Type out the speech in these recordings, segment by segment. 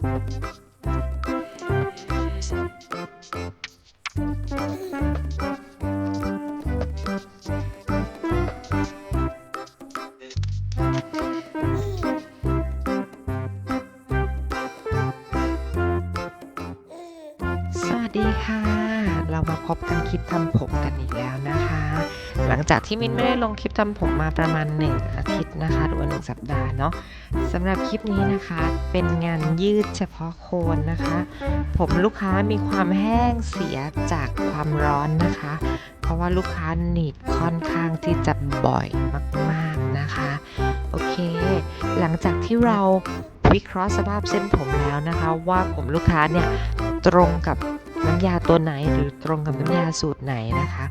สวัสดีค่ะ มาพบกันคลิปทำผมกันอีกแล้วนะคะ หลังจากที่มินไม่ได้ลงคลิปทำผมมาประมาณ 1 อาทิตย์นะคะ หรือว่า 1 สัปดาห์เนาะสำหรับคลิปนี้นะคะ เป็นงานยืดเฉพาะโคนนะคะ ผมลูกค้ามีความแห้งเสียจากความร้อนนะคะ เพราะว่าลูกค้าหนีบค่อนข้างที่จะบ่อยมากๆนะคะ โอเค หลังจากที่เราวิเคราะห์สภาพเส้นผมแล้วนะคะ ว่าผมลูกค้าเนี่ยตรงกับ น้ำยาตัวไหนหรือตรงกับน้ำยาสูตรไหนนะคะ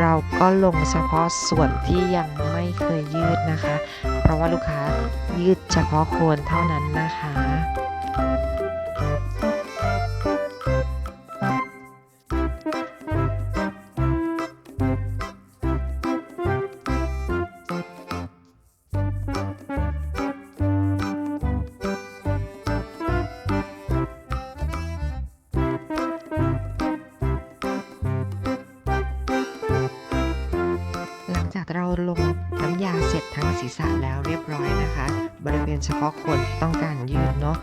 เราก็ลงเฉพาะส่วนที่ยังไม่เคยยืดนะคะ เพราะว่าลูกค้ายืดเฉพาะโคนเท่านั้นนะคะ เราลงน้ำยาเสร็จทั้งศีรษะแล้วเรียบร้อยนะคะ บริเวณเฉพาะคนที่ต้องการยืดเนาะ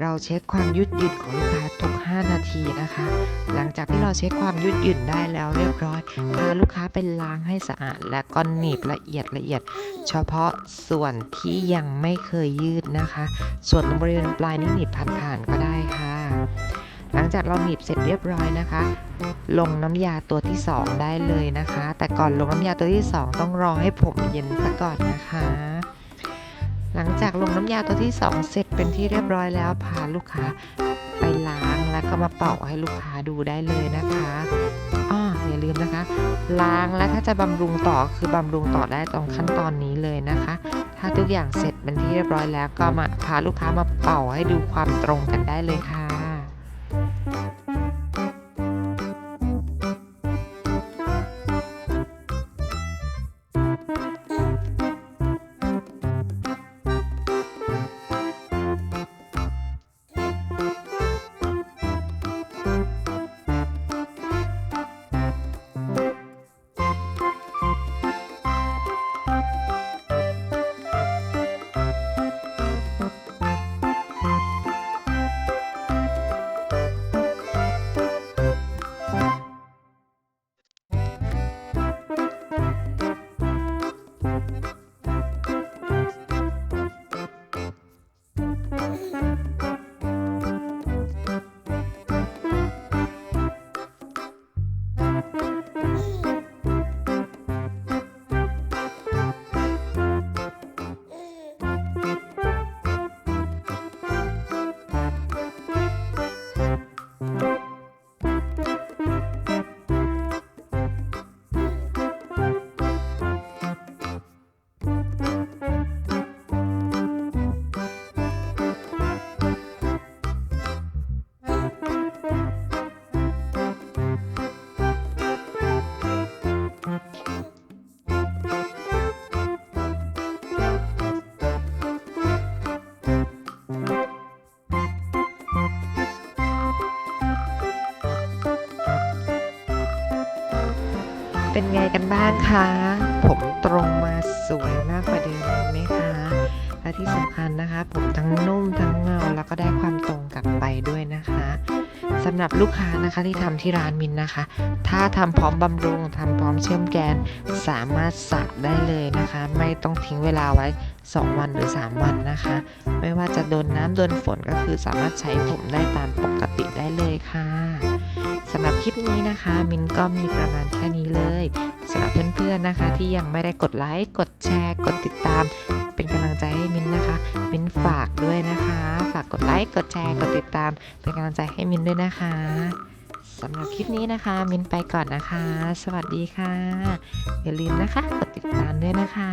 เราเช็คความยืดหยุ่นของลูกค้าทุก 5 นาทีนะคะ หลังจากที่เราเช็คความยืดหยุ่นได้แล้วเรียบร้อยพาลูกค้าไปล้างให้สะอาด และก็หนีบละเอียดละเอียด เฉพาะส่วนที่ยังไม่เคยยืดนะคะ ส่วนบริเวณปลายนี่หนีบผ่านๆก็ได้ค่ะ งจากเราหนีบเสร็จเรียบร้อยนะคะ ลงน้ำยาตัวที่ 2 ได้เลยนะคะ แต่ก่อนลงน้ำยาตัวที่ 2 ต้องรอให้ผมเย็นซะก่อนนะคะ หลังจากลงน้ำยาตัวที่ 2 เสร็จเป็นที่เรียบร้อยแล้วพาลูกค้าไปล้างแล้วก็มาเป่าให้ลูกค้าดูได้เลยนะคะอ้ออย่าลืมนะคะ ล้างแล้วถ้าจะบำรุงต่อคือบำรุงต่อได้ตรงขั้นตอนนี้เลยนะคะ ถ้าทุกอย่างเสร็จเป็นที่เรียบร้อยแล้วก็มาพาลูกค้ามาเป่าให้ดูความตรงกันได้เลยค่ะ เป็นไงกันบ้างคะ ผมตรงมาสวยมากกว่าเดิมไหมคะ และที่สำคัญนะคะ ผมทั้งนุ่มทั้งเงาแล้วก็ได้ความตรงกลับไปด้วยนะคะสำหรับลูกค้านะคะที่ทำที่ร้านมินนะคะ ถ้าทำพร้อมบำรุงทำพร้อมเชื่อมแกน สามารถสระได้เลยนะคะ ไม่ต้องทิ้งเวลาไว้ 2 วันหรือ 3 วันนะคะ ไม่ว่าจะโดนน้ำโดนฝนก็คือสามารถใช้ผมได้ตามปกติได้เลยค่ะ สำหรับคลิปนี้นะคะ มินก็มีประมาณแค่นี้เลยสำหรับเพื่อนๆนะคะ ที่ยังไม่ได้กดไลค์กดแชร์ กดติดตาม เป็นกำลังใจให้มินนะคะ มินฝากด้วยนะคะ ฝากกดไลค์กดแชร์ กดติดตาม เป็นกำลังใจให้มินด้วยนะคะสำหรับคลิปนี้นะคะ มินไปก่อนนะคะ สวัสดีค่ะ อย่าลืมนะคะ กดติดตามด้วยนะคะ